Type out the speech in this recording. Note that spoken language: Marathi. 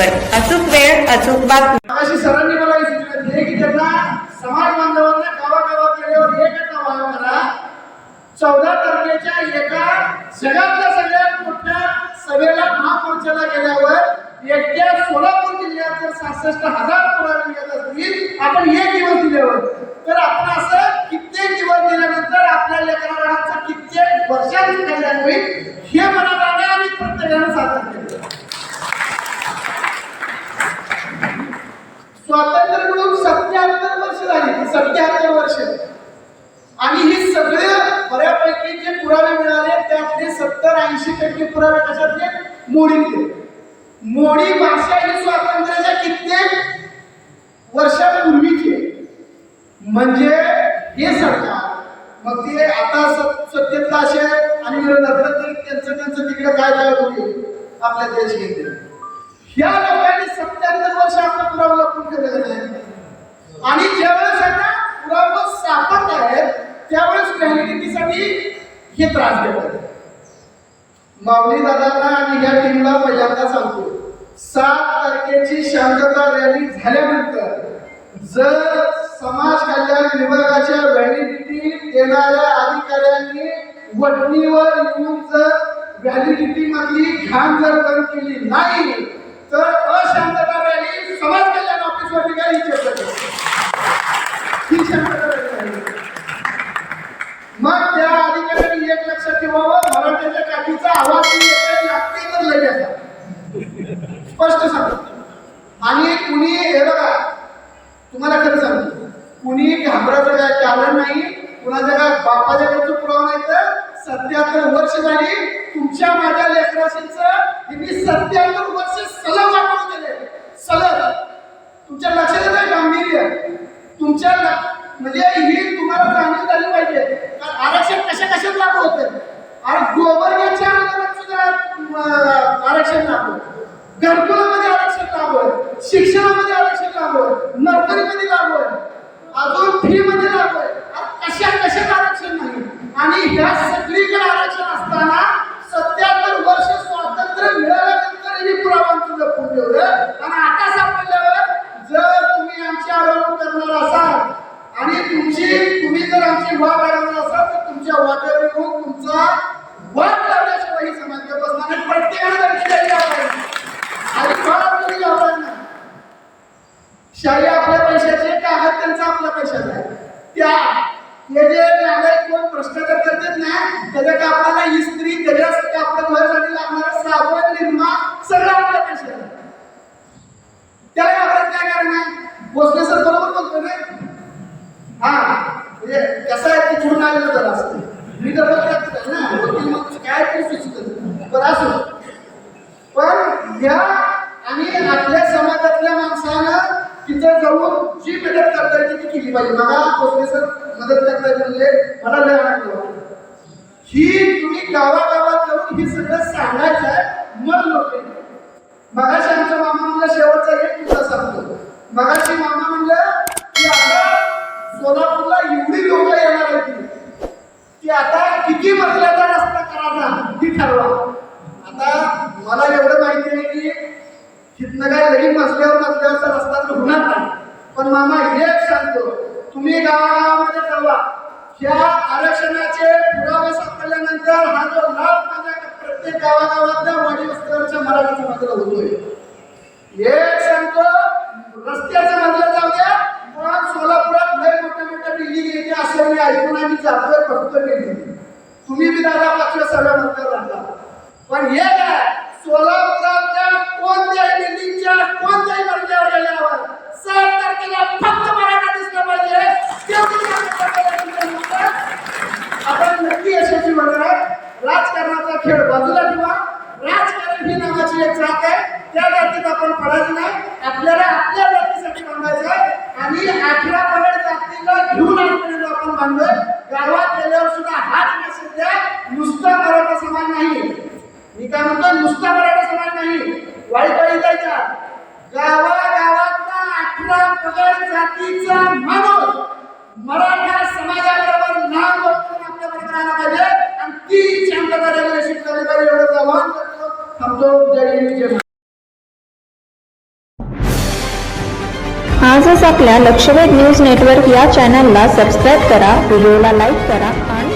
अचूक बातमी. अशी सरांनी मला ही की त्यांना समाज बांधवांना गावागावात गेल्यावर एक आवाहन करा. चौदा तारखेच्या एका जगातल्या सगळ्यात मोठ्या सभेला महामोर्चाला गेल्यावर एकट्या सोलापूर जिल्ह्यात जर सहासष्ट हजार पुरावे येत असतील आपण एक दिवस दिल्यावर तर आपण असं कित्येक दिवस दिल्यानंतर आपल्या लेकराबाळांचं कित्येक वर्षांचं कल्याण होईल हे मनात आलं आणि प्रत्येकानं साधन केलं. स्वातंत्र्य मिळून सत्याहत्तर वर्ष झाली. सत्याहत्तर वर्ष. आणि हे सगळे बऱ्यापैकी जे पुरावे मिळाले त्यातले सत्तर ऐंशी टक्के पुरावे कशातले? मोडीतले. मोडी भाषा ही स्वातंत्र्याच्या कित्येक वर्षापूर्वीची म्हणजे हे सरकार मग ते आता सत- असे आणि विरोधातलं तरी त्यांचं त्यांचं तिकडे काय काय होईल आपल्या देश घेते ह्या पुरावा लपून ठेवलेला नाही. आणि ज्यावेळेस यांना पुरावा सापडत आहेत त्यावेळेस व्हॅलिडिटीसाठी हे त्रास देतात माऊली दादांना आणि या टीमला पहिल्यांदा सांगतो सात तारखेची शांतता रॅली झाल्यानंतर जर समाज कल्याण विभागाच्या व्हॅलिडिटी देणाऱ्या अधिकाऱ्यांनी वटणीवर येऊन जर व्हॅलिडिटी मधली घाण जर बंद केली नाही तर अशांतता रॅली समाज कल्याण ऑफिस वर निघाली चर्चा ही शांतता रॅली मग त्या अधिकाऱ्यांनी एक लक्षात ठेवावं मराठ्याच्या काठीचा आवाज लागते तर लगेच स्पष्ट सांगतो. आणि कुणी हे बघा तुम्हाला खरं सांगतो. कुणी घाबराचं काय कारण नाही कुणाच्या काय बापाच्याकडचं पुरावा नाही तर सत्याहत्तर वर्ष झाली तुमच्या माझ्या लेकराशींचं मी सत्याहत्तर वर्ष सलग वाटून गेले सलग तुमच्या लक्षात येत आहे गांभीर्य तुमच्या ल- म्हणजे ही तुम्हाला जाणीव झाली पाहिजे कारण आरक्षण कशा कशात लागू होते. अरे गोबर गॅसच्या सुद्धा आरक्षण लागलं. घरकुलामध्ये आरक्षण लागलं. शिक्षणामध्ये आरक्षण लागलं. नोकरीमध्ये लागलं. अजून फी मध्ये लागू आहे अरे कशा कशात आरक्षण नाही आणि ह्या सगळीकडे आरक्षण असताना सत्याहत्तर वर्ष स्वातंत्र्य मिळाल्यानंतर ही पुरावांचं जपून ठेवलं आणि आता सापडल्यावर जर तुम्ही आमची अडवणूक करणार असाल आणि तुमची तुम्ही जर आमची वाद अडवणार असाल तर तुमच्या वादावर येऊन तुमचा वाद लावल्याशिवाय ही समाज बसणार नाही. प्रत्येकाने धमकी द्यायला पाहिजे आणि फार तरी लावायला नाही. शाही आपल्या पैशाचे कागद त्यांचा आपल्या पैशाचा आहे त्या हे जे नागरिक कोण भ्रष्टाचार करतात ना त्याच्या कापडाला इस्त्री त्याच्या कापड धुवायसाठी लागणारा साबण निर्मा सगळं आपल्या पैशाचं आहे. त्याला काय करणार भोसले सर बरोबर बोलतो ना? हा म्हणजे कसं आहे ते कुठून आलेलं जरा असतं मी तर बोलतात ना वकील मग काय तरी सुचत बरं असो पण ह्या आणि आपल्या समाजातल्या माणसानं तिथं जाऊन जी मदत केली पाहिजे? मला प्रोफेसर मदत करताय म्हणजे मला लय आनंद हो. ही. तुम्ही गावागावात जाऊन हे सगळं सांगायचं आहे मग लोक मगाशी आमच्या मामा म्हणलं शेवटचा एक मुद्दा सांगतो. मगाशी मामा म्हणलं की आता सोलापूरला एवढी लोक येणार होती की आता किती मजल्याचा रस्ता करायचा ती ठरवा. आता मला एवढं माहिती आहे की तिथनं काय लगेच मजल्यावर मजल्यावरचा रस्ता तर होणार नाही. पण मामा हेच सांगतो. तुम्ही गावागावामध्ये जावा ह्या आरक्षणाचे पुरावे सापडल्यानंतर हा जो लाभ माझ्या प्रत्येक गावागावातल्या वाडी वस्त्यावरच्या मराठा समाजाला होतोय. हे सांगतो रस्त्याचं म्हटलं जाऊ द्या. मुळात सोलापुरात लय मोठ्या मोठ्या बिल्डिंग येते असं मी ऐकून आम्ही जातोय बघतोय बिल्डिंग. तुम्ही बी दादा पाचव्या सगळ्या म्हणता राहता पण हे काय? सोला कोणत्याही बिल्डिंगच्या कोणत्याही मर्यादेवर गेल्यावर सात तारखेला फक्त मराठा दिसलं पाहिजे तेवढी सात तारखेला तुमचं मत आपण नक्की यशस्वी होणार राजकारणाचा खेळ बाजूला ठेवा राजकारण ही नावाची एक जात आहे त्या जातीत आपण पडायचं नाही आपल्याला आपल्या जातीसाठी बांधायचं आहे आणि अठरा पगड जातीला घेऊन आजपर्यंत आपण बांधलोय गावात गेल्यावर सुद्धा हाच मेसेज द्या नुसता मराठा समाज नाही मी म्हणतो नुसता मराठा समाज नाही. वाईट वाईट जायचा. गावागावातला अठरा पगड जातीचा माणूस मराठा समाजाबरोबर नाव बोलून आपल्या बरोबर आला पाहिजे. आणि ती शांतता रेग्युलेशन झाली पाहिजे. एवढं आव्हान करतो. थांबतो. जय आजच आपल्या लक्षवेध न्यूज नेटवर्क या चॅनलला सबस्क्राईब करा व्हिडिओला लाईक करा आणि